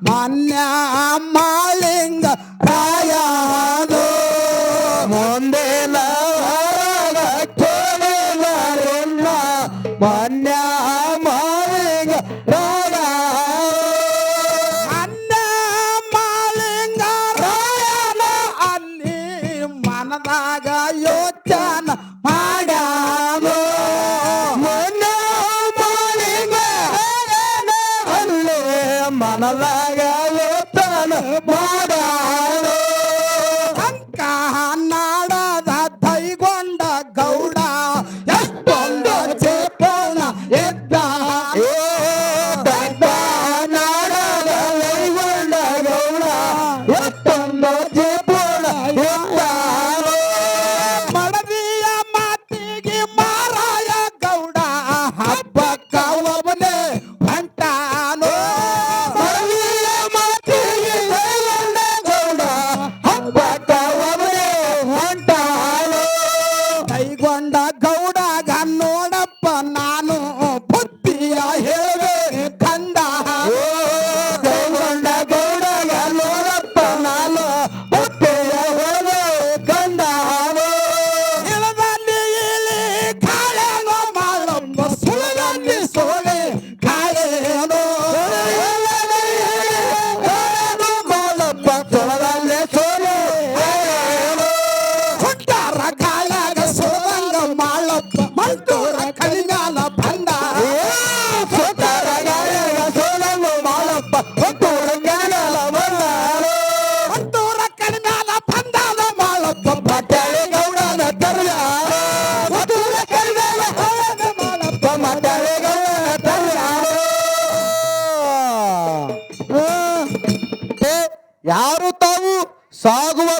Manama ಮನದಾಗ ಯೋಚನ ಮಾಡ್ಯಾನು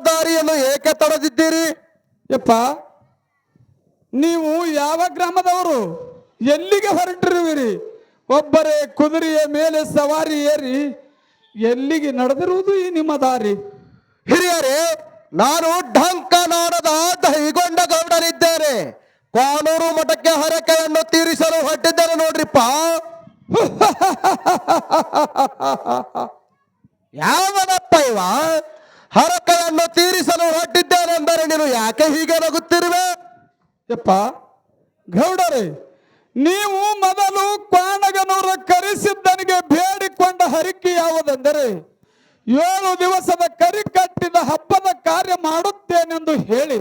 ದಾರಿಯನ್ನು ಏಕೆ ತಡೆದಿದ್ದೀರಿ? ಯಪ್ಪ, ನೀವು ಯಾವ ಗ್ರಾಮದವರು? ಎಲ್ಲಿಗೆ ಹೊರಟಿರುವಿರಿ? ಒಬ್ಬರೇ ಕುದುರೆಯ ಮೇಲೆ ಸವಾರಿ ಏರಿ ಎಲ್ಲಿಗೆ ನಡೆದಿರುವುದು ಈ ನಿಮ್ಮ ದಾರಿ? ಹಿರಿಯರೇ, ನಾನು ಢಂಕನಾಡದ ದೈಗೊಂಡ ಗೌಡನಿದ್ದೇನೆ. ಕಾನೂರು ಮಠಕ್ಕೆ ಹರಕೆಯನ್ನು ತೀರಿಸಲು ಹೊಟ್ಟಿದ್ದೇನೆ ನೋಡ್ರಿಪ್ಪ. ಯಾವನಪ್ಪ ಇವ? ಹರಕೆಯನ್ನು ತೀರಿಸಲು ಹೊರಟಿದ್ದೇನೆಂದರೆ ನೀನು ಯಾಕೆ ಹೀಗೆ ನಗುತ್ತಿರುವೆ? ಯಪ್ಪ, ಗೌಡರೇ, ನೀವು ಮೊದಲು ಕ್ವಾಣಗನೂರ ಕರೆಸಿದ್ದನಿಗೆ ಬೇಡಿಕೊಂಡ ಹರಿಕೆ ಯಾವುದೆಂದರೆ, ಏಳು ದಿವಸದ ಕರಿ ಕಟ್ಟಿದ ಹಬ್ಬದ ಕಾರ್ಯ ಮಾಡುತ್ತೇನೆಂದು ಹೇಳಿ,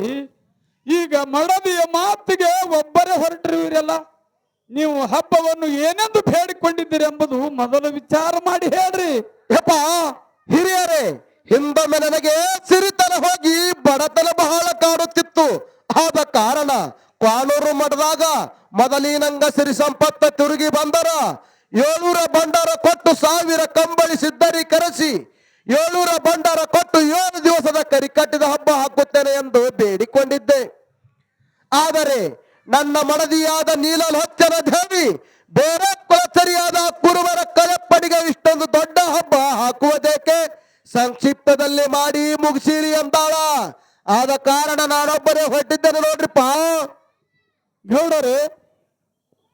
ಈಗ ಮಡದಿಯ ಮಾತಿಗೆ ಒಬ್ಬರೇ ಹೊರಟಿರುವಿರಲ್ಲ? ನೀವು ಹಬ್ಬವನ್ನು ಏನೆಂದು ಬೇಡಿಕೊಂಡಿದ್ದೀರಿ ಎಂಬುದು ಮೊದಲು ವಿಚಾರ ಮಾಡಿ ಹೇಳ್ರಿ. ಯಪ್ಪ, ಹಿರಿಯರೇ ಹಿಂದೊಮ್ಮೆ ನನಗೆ ಸಿರಿತನ ಹೋಗಿ ಬಡತನ ಬಹಳ ಕಾಡುತ್ತಿತ್ತು. ಆದ ಕಾರಣ ಕಾನೂರು ಮಠದಾಗ ಮೊದಲಿನಂಗ ಸಿರಿ ಸಂಪತ್ತ ತಿರುಗಿ ಬಂದರ. ಏಳೂರ ಭಂಡಾರ ಕೊಟ್ಟು ಸಾವಿರ ಕಂಬಳಿ ಸಿದ್ಧರಿ ಕರೆಸಿ ಏಳೂರ ಭಂಡಾರ ಕೊಟ್ಟು ಏಳು ದಿವಸದ ಕರಿ ಕಟ್ಟಿದ ಹಬ್ಬ ಹಾಕುತ್ತೇನೆ ಎಂದು ಬೇಡಿಕೊಂಡಿದ್ದೆ. ಆದರೆ ನನ್ನ ಮಡದಿಯಾದ ನೀಲಲೋಚನ ದೇವಿ ಬೇರೆ ಕೊಳಚರಿಯಾದ ಕುರುಬರ ಕಲೆಪ್ಪಡಿಗೆ ಇಷ್ಟೊಂದು ದೊಡ್ಡ ಹಬ್ಬ ಹಾಕುವುದೇಕೆ? ಸಂಕ್ಷಿಪ್ತದಲ್ಲಿ ಮಾಡಿ ಮುಗಿಸಿರಿ ಅಂತಾಳ ಆದ ಕಾರಣ ನಾನೊಬ್ಬರೇ ಹೊಟ್ಟಿದ್ದೇನೆ ನೋಡ್ರಿಪ್ಪ. ಗೌಡರೇ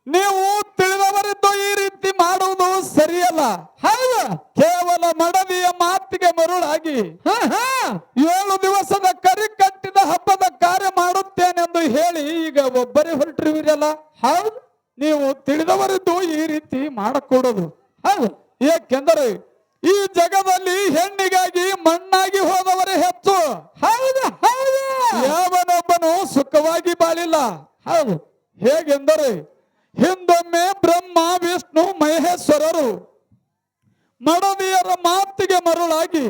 ನೀವು ತಿಳಿದವರಿದ್ದು ಈ ರೀತಿ ಮಾಡುವುದು ಸರಿಯಲ್ಲ. ಹೌದು. ಕೇವಲ ಮಡದಿಯ ಮಾತಿಗೆ ಮರುಳಾಗಿ ಏಳು ದಿವಸದ ಕರಿ ಕಟ್ಟಿದ ಹಬ್ಬದ ಕಾರ್ಯ ಮಾಡುತ್ತೇನೆಂದು ಹೇಳಿ ಈಗ ಒಬ್ಬರೇ ಹೊರಟಿರುವಿರಲ್ಲ. ಹೌದು. ನೀವು ತಿಳಿದವರಿದ್ದು ಈ ರೀತಿ ಮಾಡಕೂಡದು. ಹೌದು. ಏಕೆಂದರೆ ಈ ಜಗದಲ್ಲಿ ಹೆಣ್ಣಿಗಾಗಿ ಮಣ್ಣಾಗಿ ಹೋದವರೇ ಹೆಚ್ಚು. ಹೌದು ಹೌದು. ಯಾವನೊಬ್ಬನು ಸುಖವಾಗಿ ಬಾಳಿಲ್ಲ. ಹೌದು. ಹೇಗೆಂದರೆ ಹಿಂದೊಮ್ಮೆ ಬ್ರಹ್ಮ ವಿಷ್ಣು ಮಹೇಶ್ವರರು ಮಡದಿಯರ ಮಾತಿಗೆ ಮರುಳಾಗಿ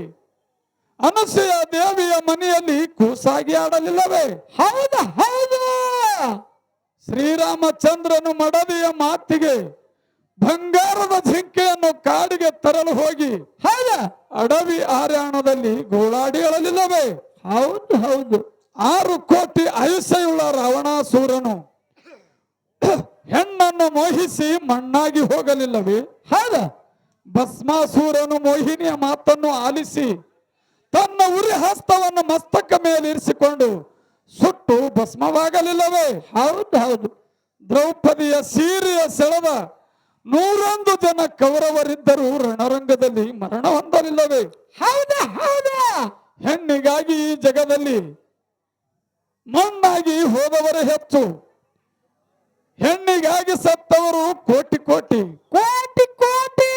ಅನಸೂಯ ದೇವಿಯ ಮನೆಯಲ್ಲಿ ಕೂಸಾಗಿ ಆಡಲಿಲ್ಲವೇ? ಹೌದು ಹೌದು. ಶ್ರೀರಾಮಚಂದ್ರನು ಮಡದಿಯ ಮಾತಿಗೆ ಬಂಗಾರದ ಜಿಂಕೆಯನ್ನು ಕಾಡಿಗೆ ತರಲು ಹೋಗಿ ಹೌದ? ಅಡವಿ ಆರ್ಯಾಣದಲ್ಲಿ ಗೋಳಾಡಿ ಅಳಲಿಲ್ಲವೇ? ಹೌದು ಹೌದು. ಆರು ಕೋಟಿ ಆಯುಷ್ಯವುಳ್ಳ ರಾವಣಾಸೂರನು ಹೆಣ್ಣನ್ನು ಮೋಹಿಸಿ ಮಣ್ಣಾಗಿ ಹೋಗಲಿಲ್ಲವೇ? ಹೌದ? ಭಸ್ಮಾಸೂರನು ಮೋಹಿನಿಯ ಮಾತನ್ನು ಆಲಿಸಿ ತನ್ನ ಉರಿ ಹಸ್ತವನ್ನು ಮಸ್ತಕ ಮೇಲೆ ಇರಿಸಿಕೊಂಡು ಸುಟ್ಟು ಭಸ್ಮವಾಗಲಿಲ್ಲವೇ? ಹೌದು ಹೌದು. ದ್ರೌಪದಿಯ ಸೀರೆಯ ಸೆಳೆದ ನೂರೊಂದು ಜನ ಕೌರವರಿದ್ದರೂ ರಣರಂಗದಲ್ಲಿ ಮರಣ ಹೊಂದಲಿಲ್ಲವೇ? ಹೌದಾ ಹೌದಾ. ಹೆಣ್ಣಿಗಾಗಿ ಈ ಜಗದಲ್ಲಿ ಮಣ್ಣಾಗಿ ಹೋದವರೇ ಹೆಚ್ಚು. ಹೆಣ್ಣಿಗಾಗಿ ಸತ್ತವರು ಕೋಟಿ ಕೋಟಿ. ಕೋಟಿ ಕೋಟಿ.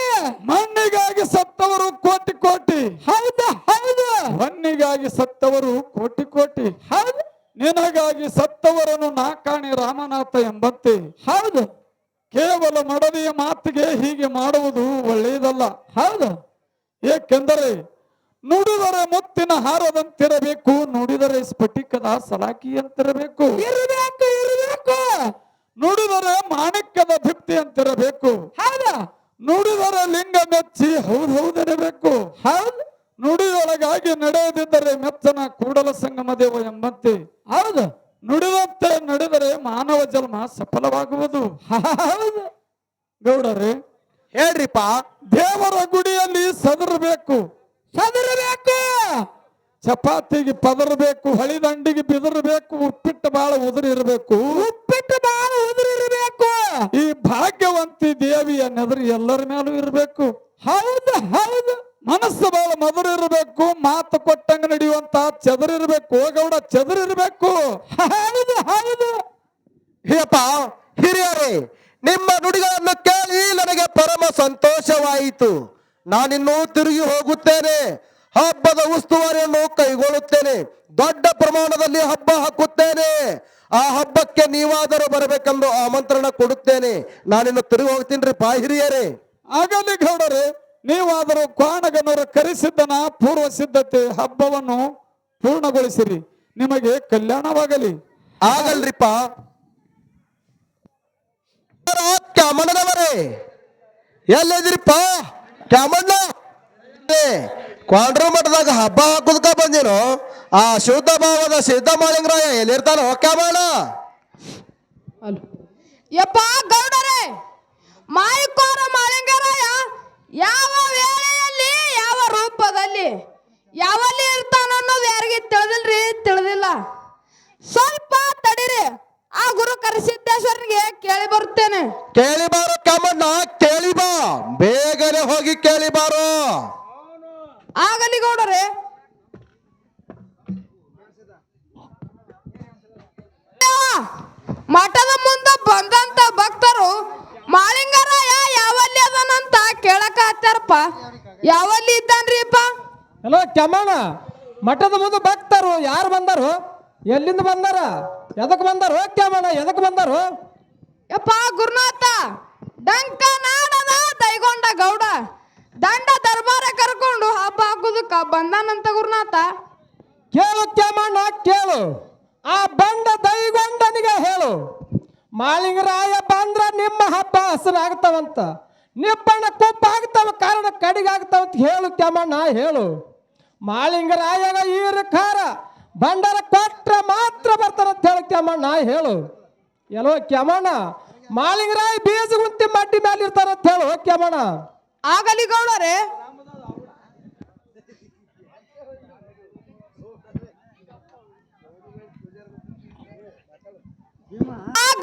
ಮಣ್ಣಿಗಾಗಿ ಸತ್ತವರು ಕೋಟಿ ಕೋಟಿ. ಹೌದಾ ಹೌದು. ಹೆಣ್ಣಿಗಾಗಿ ಸತ್ತವರು ಕೋಟಿ ಕೋಟಿ. ಹೌದು. ನಿನಗಾಗಿ ಸತ್ತವರನ್ನು ನಾ ಕಾಣಿ ರಾಮನಾಥ ಎಂಬಂತೆ. ಹೌದು. ಕೇವಲ ಮಡದಿಯ ಮಾತಿಗೆ ಹೀಗೆ ಮಾಡುವುದು ಒಳ್ಳೆಯದಲ್ಲ. ಹೌದು. ಏಕೆಂದರೆ ನುಡಿದರೆ ಮುತ್ತಿನ ಹಾರದಂತಿರಬೇಕು ನುಡಿದರೆ ಸ್ಫಟಿಕದ ಸಲಾಕಿಯಂತಿರಬೇಕು. ಇರಬೇಕು ಇರಬೇಕು. ನುಡಿದರೆ ಮಾಣಿಕ್ಯದ ಭಿಪ್ತಿ ಅಂತಿರಬೇಕು ಹೌದಾ. ನುಡಿದರೆ ಲಿಂಗ ಮೆಚ್ಚಿ ಹೌದು ಹೌದಿರಬೇಕು. ಹೌದು. ನುಡಿಯೊಳಗಾಗಿ ನಡೆಯದಿದ್ದರೆ ಮೆಚ್ಚನ ಕೂಡಲ ಸಂಗಮ ದೇವ ಎಂಬಂತೆ. ಹೌದು. ನುಡಿದಂತೆ ನಡೆದರೆ ಮಾನವ ಜನ್ಮ ಸಫಲವಾಗುವುದು. ಗೌಡರೇ ಹೇಳ್ರಿಪ್ಪ ದೇವರ ಗುಡಿಯಲ್ಲಿ ಸದರಬೇಕು. ಸದರಬೇಕು. ಚಪಾತಿಗೆ ಪದರಬೇಕು ಹಳಿದಂಡಿಗೆ ಬಿದರಬೇಕು ಉಪ್ಪಿಟ್ಟು ಬಾಳ ಉದುರಿರಬೇಕು ಉಪ್ಪಿಟ್ಟು ಬಾಳ ಉದುರಿರಬೇಕು ಈ ಭಾಗ್ಯವಂತಿ ದೇವಿಯ ನೆದರಿ ಎಲ್ಲರ ಮೇಲೂ ಇರಬೇಕು. ಹೌದು ಹೌದು. ಮನಸ್ಸು ಬಹಳ ಮಧುರ ಇರಬೇಕು ಮಾತು ಕೊಟ್ಟಂಗ ನಡೆಯುವಂತ ಚದರಿರ್ಬೇಕು ಗೌಡ ಚದರಿರ್ಬೇಕು ಹೌದು ಹೌದು. ಹಿರಿಯರೇ ನಿಮ್ಮ ನುಡಿಗಳನ್ನು ಕೇಳಿ ನನಗೆ ಪರಮ ಸಂತೋಷವಾಯಿತು. ನಾನಿನ್ನೂ ತಿರುಗಿ ಹೋಗುತ್ತೇನೆ. ಹಬ್ಬದ ಉಸ್ತುವಾರಿಯನ್ನು ಕೈಗೊಳ್ಳುತ್ತೇನೆ. ದೊಡ್ಡ ಪ್ರಮಾಣದಲ್ಲಿ ಹಬ್ಬ ಹಾಕುತ್ತೇನೆ. ಆ ಹಬ್ಬಕ್ಕೆ ನೀವಾದರೂ ಬರಬೇಕೆಂದು ಆಮಂತ್ರಣ ಕೊಡುತ್ತೇನೆ. ನಾನಿನ್ನು ತಿರುಗಿ ಹೋಗ್ತೀನಿ ಪಾ ಹಿರಿಯರೇ. ಆಗಲಿ ಗೌಡರೇ. ನೀವಾದರೂ ಕ್ವಾಣಗನವರ ಕರೆಸಿದ್ದನ ಪೂರ್ವ ಸಿದ್ಧತೆ ಹಬ್ಬವನ್ನು ಪೂರ್ಣಗೊಳಿಸಿರಿ. ನಿಮಗೆ ಕಲ್ಯಾಣವಾಗಲಿ. ಆಗಲ್ರಿಪ್ಪ. ಕ್ಯಾಮಣ್ಣನವರೇ. ಎಲ್ಲಿದ್ರಿಪ್ಪ? ಕ್ಯಾಮಣ್ಣ. ಕ್ವಾಂಡ್ರ ಮಠದಾಗ ಹಬ್ಬ ಹಾಕುದಕ್ಕ ಬಂದಿರು ಆ ಶುದ್ಧ ಭಾವದ ಸಿದ್ಧ ಮಾಡಿಂಗ್ರಾಯ ಎಲ್ಲಿರ್ತಾನ ಕ್ಯಾಮಣ್ಣ? ಯಪ್ಪ ಗೌಡರೇ ಮಾಯಕೋರ ಮಾಳಿಂಗರಾಯ ಯಾವ ವೇಳೆಯಲ್ಲಿ ಯಾವ ರೂಪದಲ್ಲಿ ಯಾವಲ್ಲಿ ಇರ್ತಾನ ಅನ್ನೋದು ಯಾರಿಗೆ ತಿಳಿದಿಲ್ರಿ? ತಿಳಿದಿಲ್ಲ. ಸ್ವಲ್ಪ ತಡಿರಿ. ಆ ಗುರು ಕರಿಸಿದ್ದೇಶ್ವರನಿಗೆ ಕೇಳಿ ಬರುತ್ತೇನೆ. ಕೇಳಿ ಬಾರೋ ಕಮಣ್ಣ ಕೇಳಿ ಬಾ. ಬೇಗನೆ ಹೋಗಿ ಕೇಳಿ ಬಾರೋ. ಆಗಲಿ ಗೌಡರೇ. ಮಠದ ಮುಂದೆ ಬಂದಂತ ಭಕ್ತರು ಮಾಳಿಂಗರಾಯ ಯಾವಲ್ಲಿ ಅದನಂತ ಕೇಳಕ ಹತ್ತಾರಪ್ಪ? ಯಾವಲ್ಲಿ ಇದ್ದಾನ್ರಿಪ್ಪ ಹಲೋ ಕೆಮ್ಮಣ ಮಠದ ಮುಂದೆ ಭಕ್ತರು ಯಾರು ಬಂದರು? ಎಲ್ಲಿಂದ ಬಂದಾರ? ಎದಕ್ ಬಂದರು? ಕೆಮ್ಮಣ ಎದಕ್ ಬಂದರು? ಯಪ್ಪ ಗುರುನಾಥ ಡಂಕ ನಾಡದ ದೈಗೊಂಡ ಗೌಡ ದಂಡ ದರ್ಬಾರ ಕರ್ಕೊಂಡು ಹಬ್ಬ ಹಾಕುದಕ್ಕ ಬಂದಾನಂತ ಗುರುನಾಥ. ಕೇಳು ಕೆಮ್ಮಣ್ಣ ಕೇಳು. ಆ ಬಂಡ ದೈಗೊಂಡನಿಗೆ ಹೇಳು. ಮಾಳಿಂಗರಾಯ ಬಂದ್ರ ನಿಮ್ಮ ಹಬ್ಬ ಹಸನಾಗ್ತಾವಂತ ನಿಬ್ಬಣ್ಣ ಕೊಪ್ಪ ಆಗ್ತಾವ, ಕಾರಣ ಕಡಿಗಾಗ್ತಾವಂತ ಹೇಳು ಕೆಮ್ಮಣ್ಣ ಹೇಳು. ಮಾಲಿಂಗರಾಯಗ ಈರು ಖಾರ ಬಂಡರ ಕೊಟ್ರ ಮಾತ್ರ ಬರ್ತಾರಂತ ಹೇಳು ಕೆಮ್ಮಣ್ಣ ಹೇಳು. ಎಲ್ಲೋ ಕೆಮ್ಮಣ್ಣ ಮಾಲಿಂಗರಾಯ ಬೀಜ ಗುಂತಿ ಮಡ್ಡಿ ಮೇಲೆ ಇರ್ತಾರಂತ ಹೇಳು ಕೆಮ್ಮಣ್ಣ ಆಗಲಿ ಗೌಡರೇ.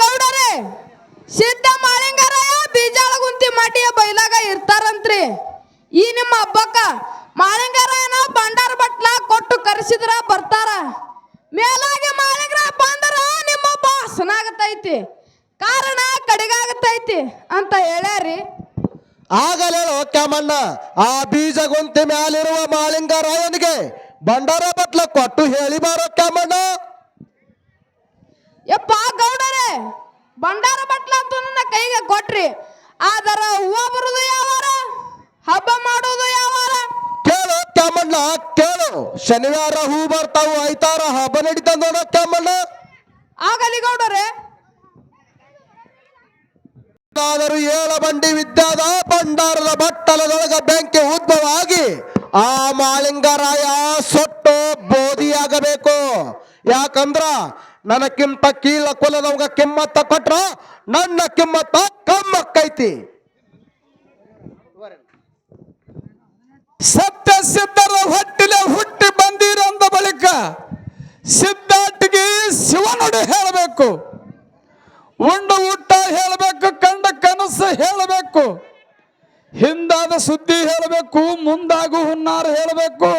ಗೌಡರೇ, ಸಿದ್ಧ ಮಾಳಿಂಗರಯ್ಯ ಬೀಜಾಳ ಗುಂತಿ ಮಡಿಯ ಬೈಲಾಗ ಇರ್ತಾರಂತ್ರಿ. ಈ ನಿಮ್ಮ ಹಬ್ಬಕ್ಕ ಮಾಳಿಂಗರಾಯನ ಬಂಡಾರ ಬಟ್ಲ ಕೊಟ್ಟು ಕರೆಸಿದ್ರ ಬರ್ತಾರ. ಮೇಲಾಗಿ ಮಾಳಿಂಗರ ಬಂದರ ನಿಮ್ಮ ಹಬ್ಬ ಹಸನಾಗತೈತಿ. ಕಾರಣ ಕಡಿಗಾಗತೈತಿ ಅಂತ ಹೇಳ್ಯಾರಿ. ಆಗಲೇ ಕ್ಯಾಮಣ್ಣ ಆ ಬೀಜ ಗುಂತಿ ಮ್ಯಾಲಿರುವ ಮಾಳಿಂಗರಾಯನಿಗೆ ಬಂಡಾರ ಬಟ್ಲ ಕೊಟ್ಟು ಹೇಳಿ ಬಾರೋ ಕ್ಯಾಮಣ್ಣ ಯಪ್ಪ ಗೌಡರೇ ಬಂಡಾರ ಬಟ್ಲ ಅಂತ ನನ್ನ ಕೈಗೆ ಕೊಟ್ರಿ. ಆದರ ಹೂವ ಬರುದು ಯಾವಾರ? ಹಬ್ಬ ಮಾಡೋದು ಯಾವಾರ? ಕೇಳು ತಮ್ಮಣ್ಣ ಕೇಳು. ಶನಿವಾರ ಹೂ ಬರ್ತಾವು ಐತಾರ ಹಬ್ಬ ನಡೀತಾ ನೋಡ ಆಗಲಿ ಗೌಡರೇ. ಆದರೂ ಏಳ ಬಂಡಿ ವಿದ್ಯಾದ ಭಂಡಾರದ ಬಟ್ಟಲದೊಳಗ ಬೆಂಕಿ ಉದ್ಭವ ಆಗಿ ಆ ಮಾಳಿಂಗರಾಯ ಸೊಟ್ಟು ಬೋಧಿಯಾಗಬೇಕು. ಯಾಕಂದ್ರ ನನಕ್ಕಿಂತ ಕೀಳ ಕೊಲದವಾಗ ಕಿಮ್ಮತ್ತ ಕೊಟ್ರ ನನ್ನ ಕಿಮ್ಮತ್ತ ಕಮ್ಮಕ್ಕೈತಿ. ಸತ್ಯ ಸಿದ್ಧರ ಹೊಟ್ಟಿಲೆ ಹುಟ್ಟಿ ಬಂದಿರಂದ ಬಳಿಕ ಸಿದ್ಧಾಟಿಗೆ ಶಿವನುಡಿ ಹೇಳಬೇಕು. ಉಂಡು ಊಟ ಹೇಳಬೇಕು, ಕಂಡ ಕನಸು ಹೇಳಬೇಕು. ಹಿಂದಾದ ಸುದ್ದಿ ಹೇಳಬೇಕು, ಮುಂದಾಗು ಹುನ್ನಾರ ಹೇಳಬೇಕು.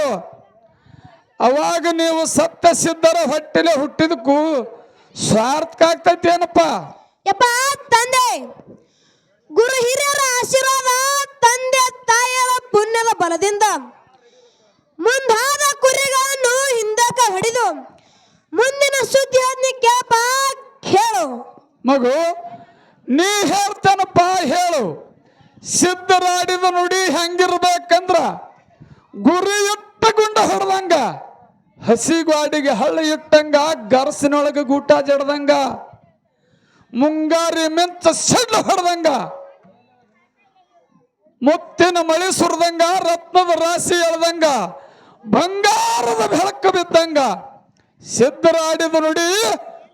ಅವಾಗ ನೀವು ಸತ್ಯ ಸಿದ್ಧರ ಹೊಟ್ಟೆಲೆ ಹುಟ್ಟಿದಕ್ಕೂ ಸ್ವಾರ್ಥ ಆಗ್ತೈತಿ ಏನಪ್ಪ ಯಪ್ಪ ತಂದೆ ಗುರು ಹಿರಿಯರ ಆಶೀರ್ವಾದ ತಂದೆ ತಾಯಿಯರ ಪುಣ್ಯದ ಬಲದಿಂದ ಮುಂದಾದ ಕುರಿಗಳನ್ನು ಹಿಂದಕ ಹೊಡೆದು ಮುಂದಿನ ಸುದ್ದಿ ಕೇಳಪ್ಪ ಕೇಳು. ಮಗು ನೀ ಹೇಳ್ತೇನಪ್ಪ ಹೇಳು. ಸಿದ್ಧರಾಡಿದ ನುಡಿ ಹೆಂಗಿರ್ಬೇಕಂದ್ರ ಗುರಿ ಇಟ್ಟ ಗುಂಡ ಹೊಡೆದಂಗ ಗಾಡಿಗೆ ಹಳ್ಳ ಇಟ್ಟಂಗ ಗರಸಿನೊಳಗೆ ಗೂಟ ಜಡ್ದಂಗ. ಮುಂಗಾರಿ ಮಿಂಚ ಸೆಡ್ಲು ಹೊಡೆದಂಗ ಮುತ್ತಿನ ಮಳೆ ಸುರಿದಂಗ, ರತ್ನದ ರಾಶಿ ಎಳ್ದಂಗ. ಬಂಗಾರದ ಬೆಳಕು ಬಿದ್ದಂಗ. ಸಿದ್ಧರಾಡಿದ ನುಡಿ,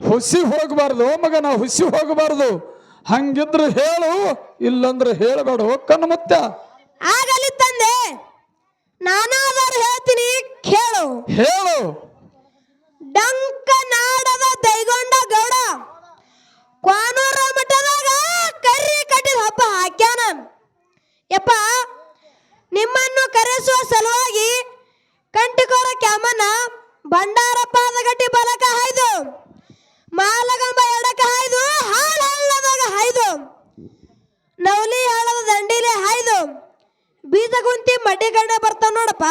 ಹುಸಿ ಹೋಗಬಾರ್ದು. ಮಗನ, ಹುಸಿ ಹೋಗಬಾರ್ದು. ಹಂಗಿದ್ರೆ ಹೇಳು, ಇಲ್ಲಂದ್ರೆ ಹೇಳಬೇಡ. ಕಣ್ಣು ಮುತ್ತ. ನಾನಾದರೂ ಹೇಳ್ತೀನಿ ಕೇಳು. ಹೇಳು. ಡಂಕ ನಾಡದ ದೈಗೊಂಡ ಗೌಡ ಕ್ವಾನೂರ ಮಠದಾಗ ಕರಿ ಕಟ್ಟಿದ ಹಬ್ಬ ಹಾಕ್ಯಾನ. ಯಪ್ಪ ನಿಮ್ಮನ್ನು ಕರೆಸುವ ಸಲುವಾಗಿ ಕಂಟಿಕೋರ ಕ್ಯಾಮನ ಭಂಡಾರ ಪಾದಗಟ್ಟಿ ಬಲಕ ಹಾಯ್ದು ಮಾಲಗಂಬ ಎಡಕ ಹಾಯ್ದು ಹಾಳು ಹಳ್ಳದಾಗ ಹಾಯ್ದು ನವಲಿ ಹಳ್ಳದ ದಂಡಿಲೆ ಹಾಯ್ದು ಬೀಜ ಮಡಿಗಡೆ ಬರ್ತಾವ ನೋಡಪ್ಪ.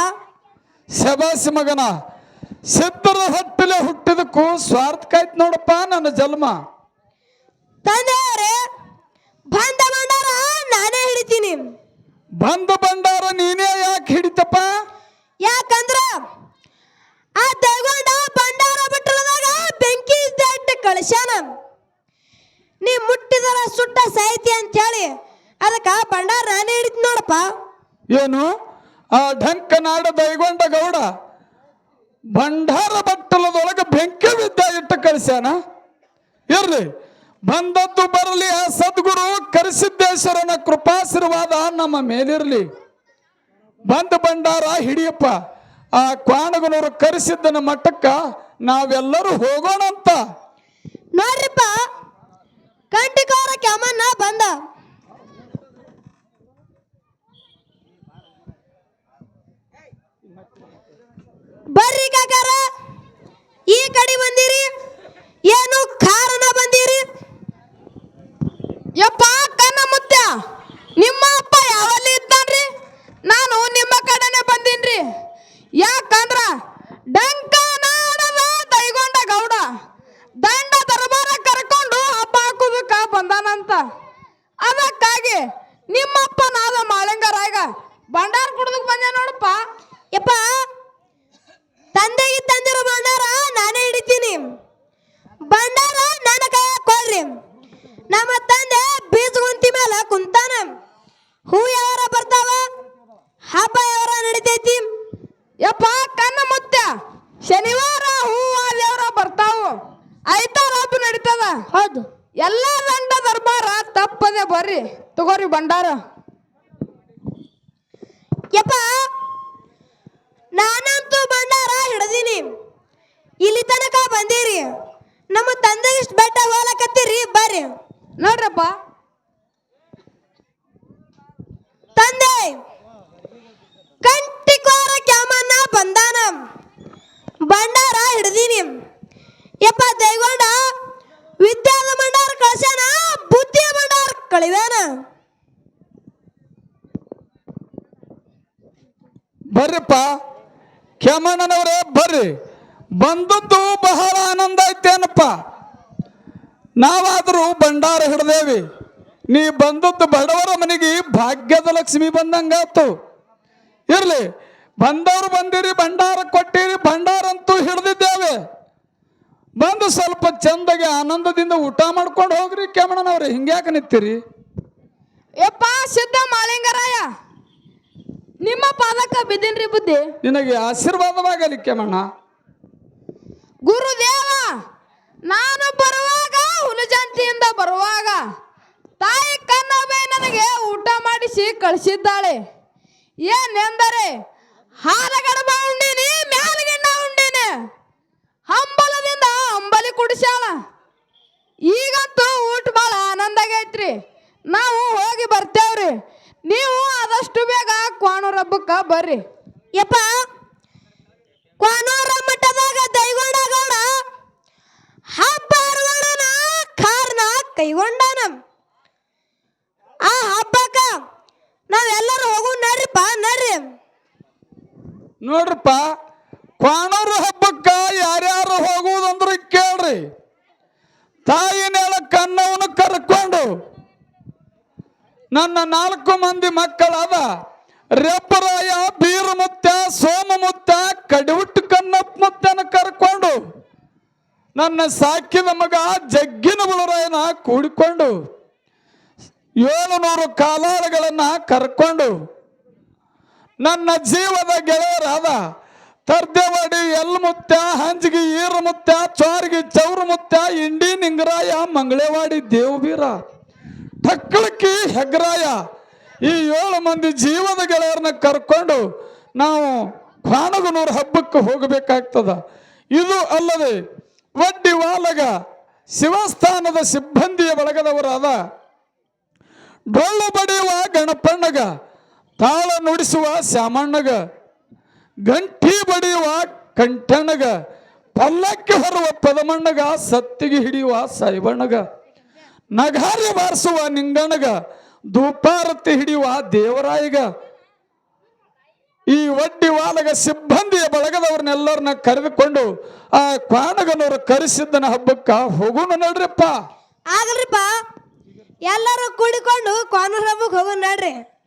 ಶಬಾಸಿ ಮಗನ ಸಿದ್ಧರ ಹೊಟ್ಟೆಲೆ ಹುಟ್ಟಿದಕ್ಕೂ ಸ್ವಾರ್ಥಕಾಯ್ತು ನೋಡಪ್ಪ ನನ್ನ ಜನ್ಮ. ತಂದೆಯವರೇ ಬಂದ ಬಂಡಾರ ನಾನೇ ಹಿಡಿತೀನಿ. ಬಂದ ಬಂಡಾರ ನೀನೇ ಯಾಕೆ ಹಿಡಿತಪ್ಪ? ಯಾಕಂದ್ರ ಆ ತಗೊಂಡ ಬಂಡಾರ ಬಟ್ಟಲದಾಗ ಬೆಂಕಿ ದಟ್ಟ ಕಳಿಸ್ಯಾನ. ನೀ ಮುಟ್ಟಿದರ ಸುಟ್ಟ ಸಾಹಿತಿ ಅಂತ ಹೇಳಿ ಅದಕ್ಕ ಭಂಡಾರ ನಾನೇ ಹಿಡಿತೀನಿ ನೋಡಪ್ಪ. ಏನು? ಆ ಢಂಕ ನಾಡ ದೈಗೊಂಡ ಗೌಡ ಭಂಡಾರ ಬಟ್ಟಲದೊಳಗೆ ಬೆಂಕಿ ವಿದ್ಯೆ ಇಟ್ಟು ಕಳಿಸ್ಯಾನ? ಇರ್ರಿ ಬಂದದ್ದು ಬರಲಿ, ಆ ಸದ್ಗುರು ಕರಿಸಿದ್ದೇಶ್ವರನ ಕೃಪಾಶೀರ್ವಾದ ನಮ್ಮ ಮೇಲಿರ್ಲಿ. ಬಂದ ಭಂಡಾರ ಹಿಡಿಯಪ್ಪ. ಆ ಕ್ವಾಣಗನೂರು ಕರೆಸಿದ್ದನ ಮಟ್ಟಕ್ಕ ನಾವೆಲ್ಲರೂ ಹೋಗೋಣ ಅಂತ ನೋಡ್ರಿಪ್ಪ ಕಂಟಿಕಾರ ಕ್ಯಾಮನ್ನ ಬಂದ. ಬರ್ರಿ ಕಾಕಾರ ಈ ಕಡೆ ಬಂದಿರಿ ಏನು ಕಾರಣ ಬಂದಿರಿ ಯಪ್ಪ ಕನ್ನ ಮುತ್ತ ನಿಮ್ಮ ಅಪ್ಪ ಯಾವಲ್ಲಿ ಇದ್ದಾನ್ರಿ ನಾನು ನಿಮ್ಮ ಕಡೆನೆ ಬಂದೀನ್ರಿ ಯಾಕಂದ್ರ ಡಂಕ ನಾಡದ ದೈಗೊಂಡ ಗೌಡ ದಂಡ ದರ್ಬಾರ ಕರ್ಕೊಂಡು ಹಬ್ಬ ಹಾಕುದಕ್ಕ ಬಂದಾನಂತ ಅದಕ್ಕಾಗಿ ನಿಮ್ಮಪ್ಪ ನಾದ ಮಾಳಿಂಗರಾಗ ಭಂಡಾರ ಕುಡ್ದಕ್ ಬಂದೆ ನೋಡಪ್ಪ ಯಪ್ಪ ತಂದೆಗೆ ತಂದಿರೋ ಭಂಡಾರ ನಾನೇ ಹಿಡಿತೀನಿ ಭಂಡಾರ ನನ್ನ ಕೈಯಾಗ ಕೊಡ್ರಿ ನಮ್ಮ ತಂದೆ ಬೀಜ ಕುಂತಿ ಮೇಲೆ ಕುಂತಾನ ಹೂ ಯಾವಾರ ಬರ್ತಾವ ಹಬ್ಬ ಯಾವಾರ ನಡಿತೈತಿ ಯಪ್ಪ ಕನ್ನ ಮುತ್ತ ಶನಿವಾರ ಹೂವ ದೇವರ ಬರ್ತಾವು ಐತಾರ ಹಬ್ಬ ನಡೀತದ ಹೌದು ಎಲ್ಲ ದಂಡ ದರ್ಬಾರ ತಪ್ಪದೆ ಬರ್ರಿ ತಗೋರಿ ಭಂಡಾರ ಯಪ್ಪ ನಾನಂತೂ ಭಂಡಾರ ಹಿಡ್ದೀನಿ ಇಲ್ಲಿ ತನಕ ಬಂದೀರಿ ನಮ್ಮ ತಂದೆ ಇಷ್ಟು ಬೆಟ್ಟ ಹೋಲಕತ್ತೀರಿ ಬರ್ರಿ. ನೋಡ್ರಪ್ಪ. ತಂದೆ ಕಂಟಿಕೋರ ಕ್ಯಾಮನ್ನ ಬಂದಾನ. ಭಂಡಾರ ಹಿಡ್ದೀನಿ. ಯಪ್ಪ ದೈಗೊಂಡ ವಿದ್ಯಾದ ಭಂಡಾರ ಕಳ್ಸ್ಯಾನ ಬುದ್ಧಿಯ ಭಂಡಾರ ಕಳಿದಾನ ಬರ್ರಿಪ್ಪ. ಕ್ಯಾಮಣ್ಣನವ್ರೆ ಬರ್ರಿ. ಬಂದದ್ದು ಬಹಳ ಆನಂದ ಐತೇನಪ್ಪ. ನಾವಾದರೂ ಭಂಡಾರ ಹಿಡ್ದೇವಿ. ನೀ ಬಂದದ್ದು ಬಡವರ ಮನೆಗೆ ಭಾಗ್ಯದ ಲಕ್ಷ್ಮಿ ಬಂದಂಗಾತು ಇರ್ಲಿ ಬಂದವರು ಬಂದಿರಿ ಭಂಡಾರ ಕೊಟ್ಟಿರಿ ಭಂಡಾರ ಅಂತೂ ಹಿಡ್ದಿದ್ದೇವೆ. ಬಂದು ಸ್ವಲ್ಪ ಚಂದಗೆ ಆನಂದದಿಂದ ಊಟ ಮಾಡ್ಕೊಂಡು ಹೋಗ್ರಿ ಕೆಮಣ್ಣನವ್ರೆ ಹಿಂಗ್ಯಾಕೆ ನಿಂತೀರಿ? ಯಪ್ಪ ಸಿದ್ಧ ಮಾಲಿಂಗರಾಯ ನಿಮ್ಮ ಪಾದಕ ಬಿದ್ದೀನ್ರಿ ಬುದ್ಧಿ. ನಿನಗೆ ಆಶೀರ್ವಾದವಾಗಲಿ ಕೆಮಣ್ಣ ಗುರುದೇವ! ನಾನು ಬರುವಾಗ ಹುಲಜಂತಿಯಿಂದ ಬರುವಾಗ, ತಾಯಿ ಕನ್ನಬೆ ನನಗೆ ಊಟ ಮಾಡಿಸಿ ಕಳಿಸಿದ್ದಾಳೆ. ಏನೆಂದರೆ ಹಾಲಗಡಬ ಉಂಡಿನಿ ಮ್ಯಾಲಗಿಂಡ ಉಂಡಿನಿ. ಹಂಬಲದಿಂದ ಅಂಬಲಿ ಕುಡಿಸ್ಯಾಳ. ಈಗಂತೂ ಊಟ ಭಾಳ ಆನಂದ ಆಗೈತ್ರಿ ನಾವು ಹೋಗಿ ಬರ್ತೇವ್ರಿ. ನೀವು ಆದಷ್ಟು ಬೇಗ ಕ್ವಾಣೂರ ಹಬ್ಬಕ್ಕ ಬರ್ರಿ. ಯಪ್ಪ ಕ್ವಾನೂರ ಮಠದಾಗ ದೈಗೊಂಡಾಗಣ ಹಬ್ಬ ಕಾರನ ಕೈಗೊಂಡನ. ಆ ಹಬ್ಬಕ್ಕ ನಾವೆಲ್ಲರೂ ಹೋಗು ನಡ್ರಿಪ್ಪ, ನಡ್ರಿ. ನೋಡ್ರಪ್ಪ, ಕ್ವಾಣರ ಹಬ್ಬಕ್ಕ ಯಾರ್ಯಾರು ಹೋಗುವುದಂದ್ರೆ ಕೇಳ್ರಿ. ತಾಯಿ ನೆಲ ಕನ್ನವನು ಕರ್ಕೊಂಡು ನನ್ನ ನಾಲ್ಕು ಮಂದಿ ಮಕ್ಕಳಾದ ರೆಪ್ಪರಾಯ, ಬೀರಮುತ್ತ, ಸೋಮಮುತ್ತ, ಕಡಿವುಟ್ಟು ಕನ್ನಪ್ಪ ಮುತ್ತನ ಕರ್ಕೊಂಡು ನನ್ನ ಸಾಕಿದ ಮಗ ಜಗ್ಗಿನ ಬುಳರಾಯನ ಕೂಡಿಕೊಂಡು ಏಳುನೂರು ಕಾಲಾಳಗಳನ್ನ ಕರ್ಕೊಂಡು ನನ್ನ ಜೀವದ ಗೆಳೆಯರಾದ ತರ್ದೆವಾಡಿ, ಎಲ್ಮುತ್ಯ, ಹಂಜಿಗೆ, ಈರಮುತ್ಯ ಚಾರ್ಗಿ ಚೌರಮುತ್ಯ, ಇಂಡಿ, ನಿಂಗರಾಯ, ಮಂಗಳೇವಾಡಿ, ದೇವಬೀರ ಟಕ್ಕಳಕ್ಕಿ ಹೆಗ್ರಾಯ ಈ ಏಳು ಮಂದಿ ಜೀವದ ಗೆಳೆಯರನ್ನ ಕರ್ಕೊಂಡು ನಾವು ಕ್ವಾಣಗನೂರು ಹಬ್ಬಕ್ಕೆ ಹೋಗಬೇಕಾಗ್ತದ. ಇದು ಅಲ್ಲದೆ ವಡ್ಡಿ ವಾಲಗ, ಶಿವಸ್ಥಾನದ ಸಿಬ್ಬಂದಿಯ ಬಳಗದವರಾದ ಡೊಳ್ಳು ಬಡಿಯುವ ಗಣಪಣ್ಣಗ, ತಾಳ ನುಡಿಸುವ ಶ್ಯಾಮಣ್ಣಗ, ಗಂಟಿ ಬಡಿಯುವ ಕಂಠಣ್ಣಗ, ಪಲ್ಲಕ್ಕಿ ಹೊರುವ ಪದಮಣ್ಣಗ, ಸತ್ತಿಗೆ ಹಿಡಿಯುವ ಸಾಯಿಬಣ್ಣಗ, ನಗಾರಿ ಬಾರಿಸುವ ನಿಂಗಣ್ಣಗ, ಧೂಪಾರತಿ ಹಿಡಿಯುವ ದೇವರಾಯಿಗ ಈ ಒಡ್ಡಿ ವಾಲಗ ಸಿಬ್ಬಂದಿಯ ಬಳಗದವ್ರನ್ನೆಲ್ಲರನ್ನ ಕರೆದುಕೊಂಡು ಆ ಕ್ವಾಣಗನವರು ಕರೆಸಿದ್ದನ ಹಬ್ಬಕ್ಕ ಹೋಗೋಣ ನಡ್ರಿಪ್ಪ. ಆಗಲ್ರಿಪ್ಪ. ಎಲ್ಲರೂ ಕೂಡಿಕೊಂಡು ಕ್ವಾನೂರ್ ಹಬ್ಬಕ್ಕೆ ಹೋಗೋಣ ನಡ್ರಿ.